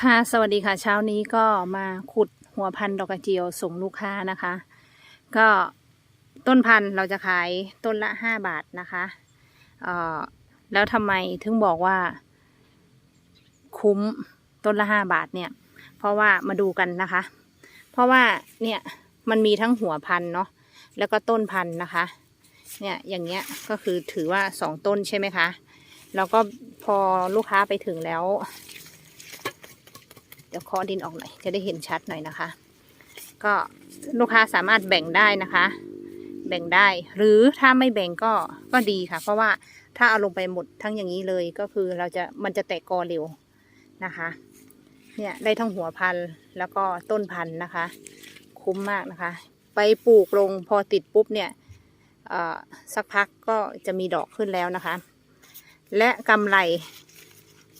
ค่ะสวัสดีค่ะ เช้านี้ก็มาขุดหัวพันธุ์ดอกกระเจียวส่งลูกค้านะคะ ก็ต้นพันธุ์เราจะขายต้นละห้าบาทนะคะเอ่อแล้วทำไมถึงบอกว่า คุ้มต้นละห้าบาทเนี่ย เพราะว่ามาดูกันนะคะ เพราะว่าเนี่ยมันมีทั้งหัวพันธุ์เนาะแล้วก็ต้นพันธุ์นะคะ เนี่ยอย่างเงี้ยก็คือถือว่าสองต้นใช่ไหมคะแล้วก็พอลูกค้าไปถึงแล้ว เดี๋ยวคอดินออกหน่อยจะได้เห็นชัดหน่อยนะคะ ก็ลูกค้าสามารถแบ่งได้นะคะ แบ่งได้ หรือถ้าไม่แบ่งก็ก็ดีค่ะ เพราะว่าถ้าเอาลงไปหมดทั้งอย่างนี้เลยก็คือเราจะมันจะแตกกอเร็วนะคะ เนี่ยได้ทั้งหัวพันธุ์แล้วก็ต้นพันธุ์นะคะ คุ้มมากนะคะ ไปปลูกลงพอติดปุ๊บเนี่ยสักพักก็จะมีดอกขึ้นแล้วนะคะ และกำไร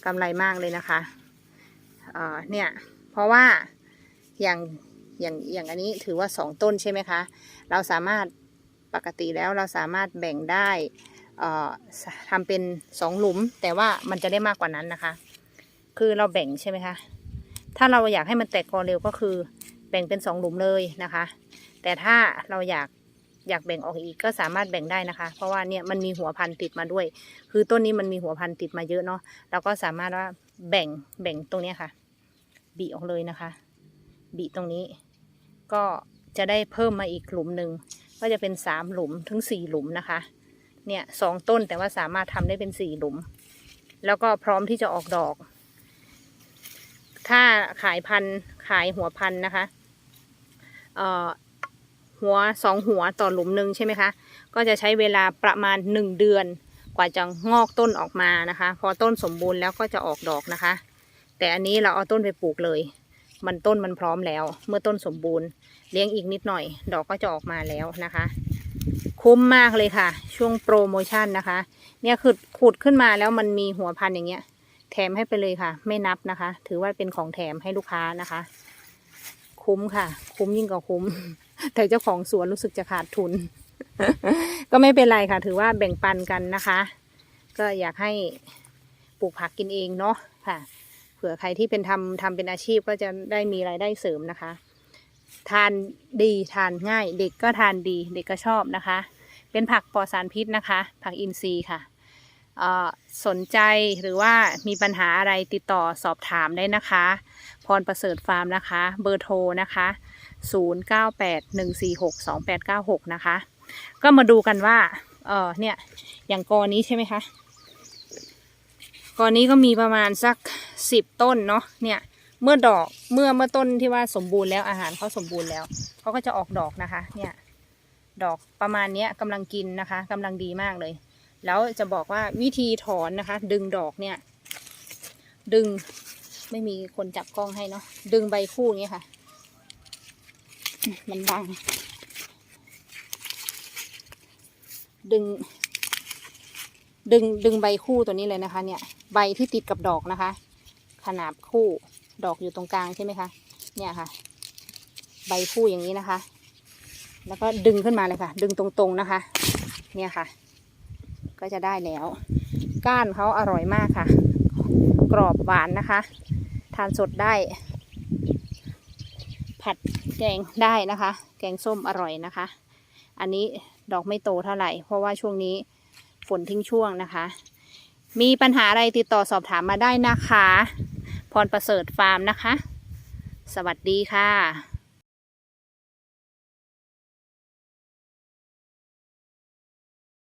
กำไรมากเลยนะคะ เเนี่ยเพราะว่าอย่างอย่างอย่างอันนี้ถือว่าสองต้นใช่ไหมคะ เราสามารถปกติแล้วเราสามารถแบ่งได้เอ่อทำเป็นสองหลุม แต่ว่ามันจะได้มากกว่านั้นนะคะ คือเราแบ่งใช่ไหมคะ ถ้าเราอยากให้มันแตกกอเร็วก็คือแบ่งเป็นสองหลุมเลยนะคะ แต่ถ้าเราอยากอยากแบ่งออกอีกก็สามารถแบ่งได้นะคะ เพราะว่าเนี่ยมันมีหัวพันธุ์ติดมาด้วย คือต้นนี้มันมีหัวพันธุ์ติดมาเยอะเนาะเราก็สามารถว่า แบ่งแบ่งตรงนี้ค่ะ บีออกเลยนะคะ บีตรงนี้ ก็จะได้เพิ่มมาอีกหลุมหนึ่งก็จะเป็นสามหลุมถึงสี่หลุมนะคะ เนี่ยสองต้นแต่ว่าสามารถทำได้เป็นสี่หลุม แล้วก็พร้อมที่จะออกดอก ถ้าขายพันขายหัวพันนะคะเอ่อหัวสองหัวต่อหลุมหนึ่งใช่ไหมคะ ก็จะใช้เวลาประมาณหนึ่งเดือน กว่าจะงอกต้นออกมานะคะ พอต้นสมบูรณ์แล้วก็จะออกดอกนะคะ แต่อันนี้เราเอาต้นไปปลูกเลย มันต้นมันพร้อมแล้ว เมื่อต้นสมบูรณ์ เลี้ยงอีกนิดหน่อย ดอกก็จะออกมาแล้วนะคะ คุ้มมากเลยค่ะ ช่วงโปรโมชั่นนะคะ เนี่ยคือขุดขึ้นมาแล้วมันมีหัวพันอย่างเงี้ย แถมให้ไปเลยค่ะ ไม่นับนะคะ ถือว่าเป็นของแถมให้ลูกค้านะคะ คุ้มค่ะ คุ้มยิ่งกว่าคุ้ม แต่เจ้าของสวนรู้สึกจะขาดทุน ก็ไม่เป็นไรค่ะ ถือว่าแบ่งปันกันนะคะ ก็อยากให้ปลูกผักกินเองเนาะค่ะ เผื่อใครที่เป็นทำทำเป็นอาชีพก็จะได้มีรายได้เสริมนะคะ ทานดีทานง่าย เด็กก็ทานดีเด็กก็ชอบนะคะ เป็นผักปลอดสารพิษนะคะ ผักอินทรีย์ค่ะสนใจหรือว่ามีปัญหาอะไรติดต่อสอบถามได้นะคะ พรประเสริฐฟาร์มนะคะ เบอร์โทรนะคะ 0981462896 นะคะ ก็มาดูกันว่า เออเนี่ย อย่างกอนี้ใช่ไหมคะกอนี้ก็มีประมาณสักสิบต้นเนาะเนี่ย เมื่อดอกเมื่อเมื่อต้นที่ว่าสมบูรณ์แล้วอาหารเขาสมบูรณ์แล้วเขาก็จะออกดอกนะคะ เนี่ย ดอกประมาณเนี้ยกำลังกินนะคะกำลังดีมากเลย แล้วจะบอกว่าวิธีถอนนะคะ ดึงดอกเนี่ย ดึงไม่มีคนจับกล้องให้เนาะดึงใบคู่อย่างเงี้ค่ะ มันบัง ดึง ดึงดึงใบคู่ตัวนี้เลยนะคะ เนี่ย ใบที่ติดกับดอกนะคะ ขนาบคู่ดอกอยู่ตรงกลางใช่ไหมคะเนี่ยค่ะ ใบคู่อย่างนี้นะคะ แล้วก็ดึงขึ้นมาเลยค่ะ ดึงตรงๆนะคะ เนี่ยค่ะ ก็จะได้แล้ว ก้านเขาอร่อยมากค่ะ กรอบหวานนะคะ ทานสดได้ ผัดแกงได้นะคะ แกงส้มอร่อยนะคะ อันนี้ ดอกไม่โตเท่าไหร่ เพราะว่าช่วงนี้ฝนทิ้งช่วงนะคะ มีปัญหาอะไรติดต่อสอบถามมาได้นะคะ พรประเสริฐฟาร์มนะคะ สวัสดีค่ะ